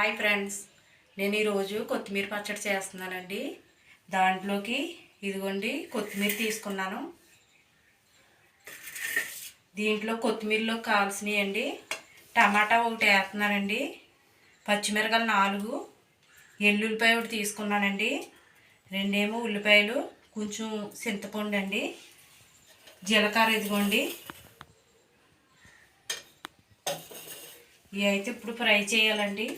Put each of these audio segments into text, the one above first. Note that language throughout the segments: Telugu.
Hi friends. నేను ఈరోజు కొత్తిమీర పచ్చడి చేస్తున్నానండి. దాంట్లోకి ఇదిగోండి కొత్తిమీర తీసుకున్నాను. దీంట్లో కొత్తిమీరలో కావాల్సినవి అండి టమాటా ఒకటి వేస్తున్నానండి. పచ్చిమిరకాయలు నాలుగు. ఎల్లుల్లిపాయ ఒకటి తీసుకున్నానండి. రెండేమో ఉల్లిపాయలు కొంచెం చింతపండు అండి. జీలకర్ర ఇదిగోండి. ఇవి అయితే ఇప్పుడు ఫ్రై చేయాలండి.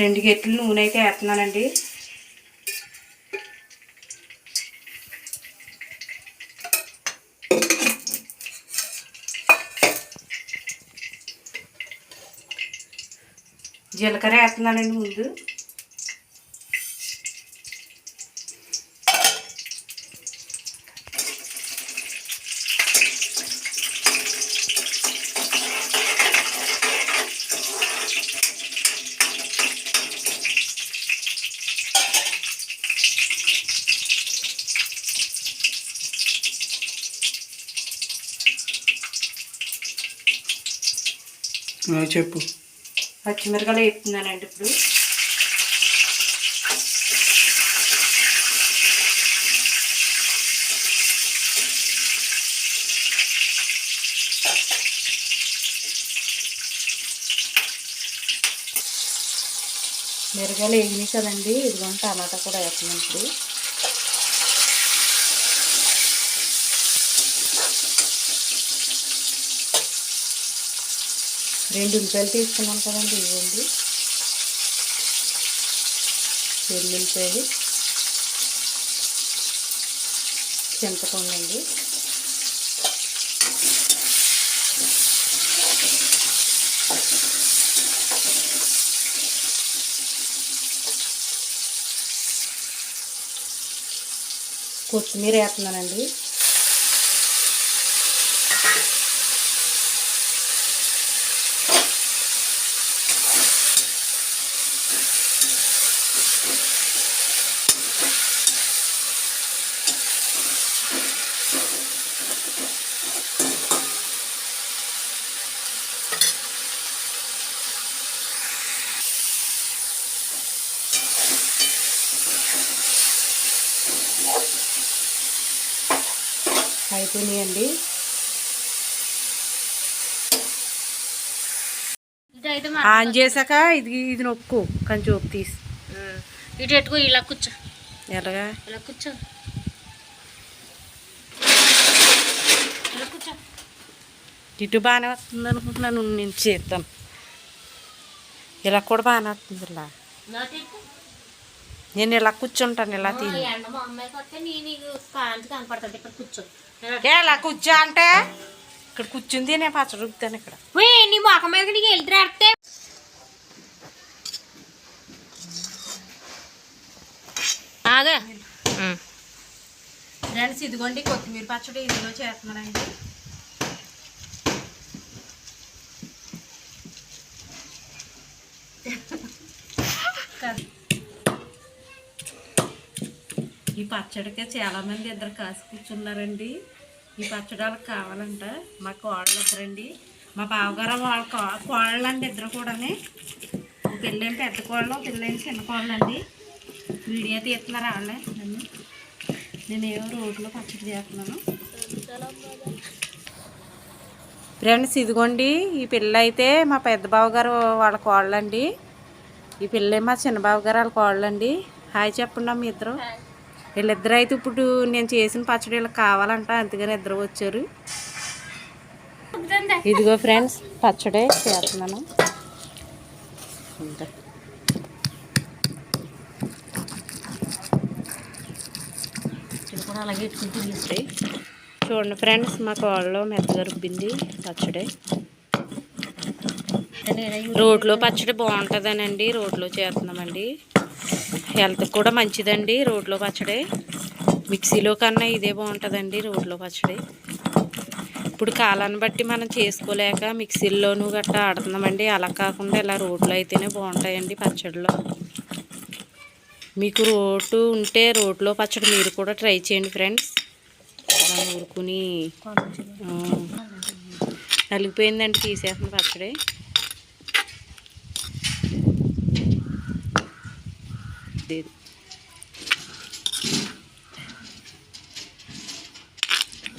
రెండు గెట్లు నూనె అయితే వేస్తున్నానండి. జీలకర్ర వేస్తున్నానండి ముందు. చెప్పు. పచ్చిమిరకాయలు వేస్తున్నానండి ఇప్పుడు. మిరగాయలు వేగినాయి కదండి. ఇదిగో టమాటా కూడా వేస్తున్నాం ఇప్పుడు. రెండు ఉల్లిపాయలు తీసుకున్నాం కదండి ఇవ్వండి. వెల్లుల్లిపాయలు చింతపండు అండి. కొత్తిమీర వేస్తున్నానండి. అయిపోయినాయండి. ఆన్ చేశాక ఇది ఇది నొక్కు కొంచెం ఉప్పు తీసి. ఇటు ఎట్టుకో ఇలా కూర్చో. ఎలాగా ఇలా కూర్చో. ఇలా కూర్చో. ఇటు బాగానే వస్తుంది అనుకుంటున్నాను నేను చేస్తాను ఇలా కూడా బాగానే వస్తుంది ఇలా. నేను ఇలా కూర్చుంటాను ఇలా తిని. కూర్చో. ఇలా కూర్చో అంటే? ఇక్కడ కూర్చుంది నేను పచ్చడి రుబ్బుతాను ఇక్కడ. నీ మొఖం మీద నీకు వెళ్తురాడితే ఆగా. ఫ్రెండ్స్ ఇదిగోండి కొత్తిమీర పచ్చడి ఇందులో చేస్తున్నానండి ఈ పచ్చడికే చాలా మంది ఇద్దరు కాసి కూర్చున్నారండి. ఈ పచ్చడి వాళ్ళకి కావాలంట. మా కోళ్ళు ఇద్దరండి. మా బావగారు వాళ్ళ కో- కోళ్ళండి ఇద్దరు కూడాని. పిల్లేం పెద్ద కోళ్ళు పిల్లేం చిన్న కోళ్ళు అండి వీడియో తీస్తున్నారు వాళ్ళే. నన్ను నేనేమో రోడ్లో పచ్చడి చేస్తున్నాను. ఫ్రెండ్స్ ఇదిగోండి. ఈ పిల్ల అయితే మా పెద్ద బావగారు వాళ్ళ కోళ్ళండి ఈ పిల్ల మా చిన్న బావగారు వాళ్ళ కోళ్ళండి హాయ్ చెప్పండి మీ ఇద్దరు. వీళ్ళిద్దరు అయితే ఇప్పుడు నేను చేసిన పచ్చడి వీళ్ళకి కావాలంట అందుకని ఇద్దరు వచ్చారు. ఇదిగో ఫ్రెండ్స్ పచ్చడి చేస్తున్నాను. కూడా అలాగే చూడండి ఫ్రెండ్స్ మా కోళ్ళలో మెత్తగా రుబ్బింది పచ్చడి. రోడ్లో పచ్చడి బాగుంటుందనండి రోడ్లో చేస్తున్నామండి. హెల్త్కి కూడా మంచిదండి రోడ్లో పచ్చడి. మిక్సీలో కన్నా ఇదే బాగుంటుందండి రోడ్లో పచ్చడి. ఇప్పుడు కాలాన్ని బట్టి మనం చేసుకోలేక మిక్సీల్లోనూ గట్టా ఆడుతున్నామండి. అలా కాకుండా ఇలా రోడ్లు అయితేనే బాగుంటాయండి పచ్చడిలో మీకు రోడ్డు ఉంటే రోడ్లో పచ్చడి మీరు కూడా ట్రై చేయండి ఫ్రెండ్స్. అలా ఊరుకుని నలిగిపోయిందండి తీసేస్తున్న పచ్చడి. లేదు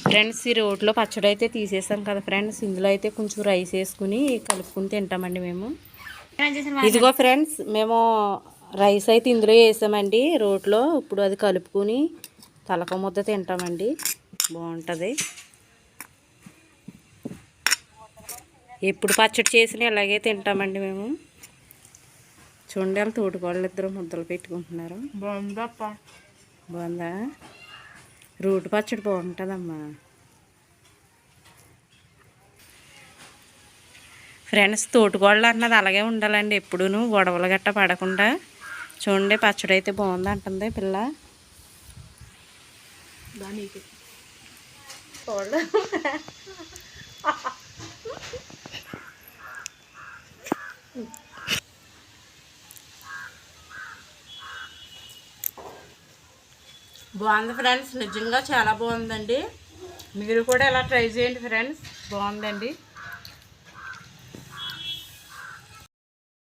ఫ్రెండ్స్ ఈ రోట్లో పచ్చడి అయితే తీసేసాం కదా ఫ్రెండ్స్. ఇందులో అయితే కొంచెం రైస్ వేసుకుని కలుపుకుని తింటామండి మేము. ఇదిగో ఫ్రెండ్స్ మేము రైస్ అయితే ఇందులో వేసామండి రోట్లో. ఇప్పుడు అది కలుపుకుని తలక ముద్ద తింటామండి. బాగుంటుంది. ఎప్పుడు పచ్చడి చేసినా ఇలాగే తింటామండి మేము. చూడండి వాళ్ళు తోటికోళ్ళు ఇద్దరు ముద్దలు పెట్టుకుంటున్నారు. బాగుందప్ప. బాగుందా? రోటి పచ్చడి బాగుంటుందమ్మా. ఫ్రెండ్స్ తోటికోళ్ళు అన్నది అలాగే ఉండాలండి. ఎప్పుడూను గొడవలు గట్ట పడకుండా చూడండి పచ్చడి అయితే బాగుంది అంటుంది పిల్ల. బాగుంది ఫ్రెండ్స్. నిజంగా చాలా బాగుందండి. మీరు కూడా ఇలా ట్రై చేయండి ఫ్రెండ్స్. బాగుందండి.